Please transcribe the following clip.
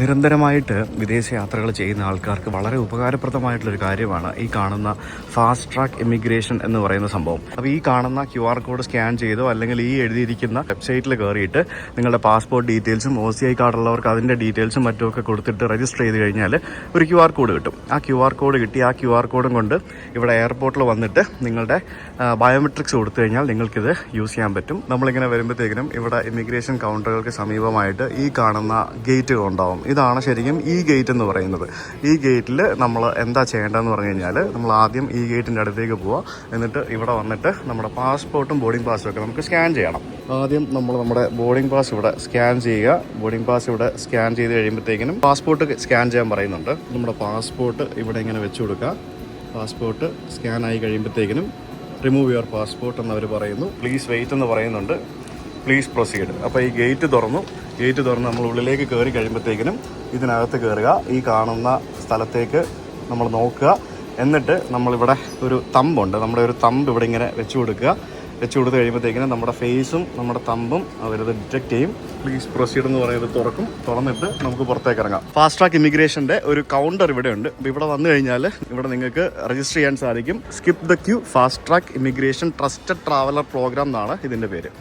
നിരന്തരമായിട്ട് വിദേശ യാത്രകൾ ചെയ്യുന്ന ആൾക്കാർക്ക് വളരെ ഉപകാരപ്രദമായിട്ടുള്ളൊരു കാര്യമാണ് ഈ കാണുന്ന ഫാസ്റ്റ് ട്രാക്ക് ഇമിഗ്രേഷൻ എന്ന് പറയുന്ന സംഭവം. അപ്പോൾ ഈ കാണുന്ന ക്യു ആർ കോഡ് സ്കാൻ ചെയ്തോ അല്ലെങ്കിൽ ഈ എഴുതിയിരിക്കുന്ന വെബ്സൈറ്റിൽ കയറിയിട്ട് നിങ്ങളുടെ പാസ്പോർട്ട് ഡീറ്റെയിൽസും ഒ സി ഐ കാർഡുള്ളവർക്ക് അതിന്റെ ഡീറ്റെയിൽസും മറ്റുമൊക്കെ കൊടുത്തിട്ട് രജിസ്റ്റർ ചെയ്ത് കഴിഞ്ഞാൽ ഒരു ക്യു ആർ കോഡ് കിട്ടും. ആ ക്യു ആർ കോഡ് കിട്ടി. ആ ക്യു ആർ കോഡും കൊണ്ട് ഇവിടെ എയർപോർട്ടിൽ വന്നിട്ട് നിങ്ങളുടെ ബയോമെട്രിക്സ് കൊടുത്തു കഴിഞ്ഞാൽ നിങ്ങൾക്കിത് യൂസ് ചെയ്യാൻ പറ്റും. നമ്മളിങ്ങനെ വരുമ്പോഴത്തേക്കിനും ഇവിടെ ഇമിഗ്രേഷൻ കൗണ്ടറുകൾക്ക് സമീപമായിട്ട് ഈ കാണുന്ന ഗേറ്റുകൾ ഉണ്ടാവും. ഇതാണ് ശരിക്കും ഈ ഗേറ്റ് എന്ന് പറയുന്നത്. ഈ ഗേറ്റിൽ നമ്മൾ എന്താ ചെയ്യേണ്ടതെന്ന് പറഞ്ഞു കഴിഞ്ഞാൽ നമ്മൾ ആദ്യം ഈ ഗേറ്റിന്റെ അടുത്തേക്ക് പോവുക എന്നിട്ട് ഇവിടെ വന്നിട്ട് നമ്മുടെ പാസ്പോർട്ടും ബോർഡിംഗ് പാസ്സും ഒക്കെ നമുക്ക് സ്കാൻ ചെയ്യണം. ആദ്യം നമ്മൾ നമ്മുടെ ബോർഡിംഗ് പാസ് ഇവിടെ സ്കാൻ ചെയ്യുക. ബോർഡിംഗ് പാസ് ഇവിടെ സ്കാൻ ചെയ്ത് കഴിയുമ്പോഴത്തേക്കിനും പാസ്പോർട്ട് സ്കാൻ ചെയ്യാൻ പറയുന്നുണ്ട്. നമ്മുടെ പാസ്പോർട്ട് ഇവിടെ ഇങ്ങനെ വെച്ച് കൊടുക്കുക. പാസ്പോർട്ട് സ്കാൻ ആയി കഴിയുമ്പോഴത്തേക്കിനും റിമൂവ് യുവർ പാസ്പോർട്ട് എന്നവർ പറയുന്നു. പ്ലീസ് വെയിറ്റ് എന്ന് പറയുന്നുണ്ട്. പ്ലീസ് പ്രൊസീഡ് അപ്പോൾ ഈ ഗേറ്റ് തുറന്നു. ഗേറ്റ് തുറന്ന് നമ്മൾ ഉള്ളിലേക്ക് കയറി കഴിയുമ്പോഴത്തേക്കിനും ഇതിനകത്ത് കയറുക ഈ കാണുന്ന സ്ഥലത്തേക്ക് നമ്മൾ നോക്കുക. എന്നിട്ട് നമ്മളിവിടെ ഒരു തമ്പുണ്ട്. നമ്മുടെ ഒരു തമ്പ് ഇവിടെ ഇങ്ങനെ വെച്ച് കൊടുക്കുക. വെച്ച് കൊടുത്ത് കഴിയുമ്പോഴത്തേക്കിനും നമ്മുടെ ഫേസും നമ്മുടെ തമ്പും അവരത് ഡിറ്റക്ട് ചെയ്യും. പ്ലീസ് പ്രൊസീഡ് എന്ന് പറയുന്നത് തുറക്കും. തുറന്നിട്ട് നമുക്ക് പുറത്തേക്ക് ഇറങ്ങാം. ഫാസ്റ്റ് ട്രാക്ക് ഇമിഗ്രേഷന്റെ ഒരു കൗണ്ടർ ഇവിടെ ഉണ്ട് അപ്പോൾ ഇവിടെ വന്നു കഴിഞ്ഞാൽ ഇവിടെ നിങ്ങൾക്ക് രജിസ്റ്റർ ചെയ്യാൻ സാധിക്കും. Skip the queue fast track immigration trusted traveller programme എന്നാണ് ഇതിന്റെ പേര്.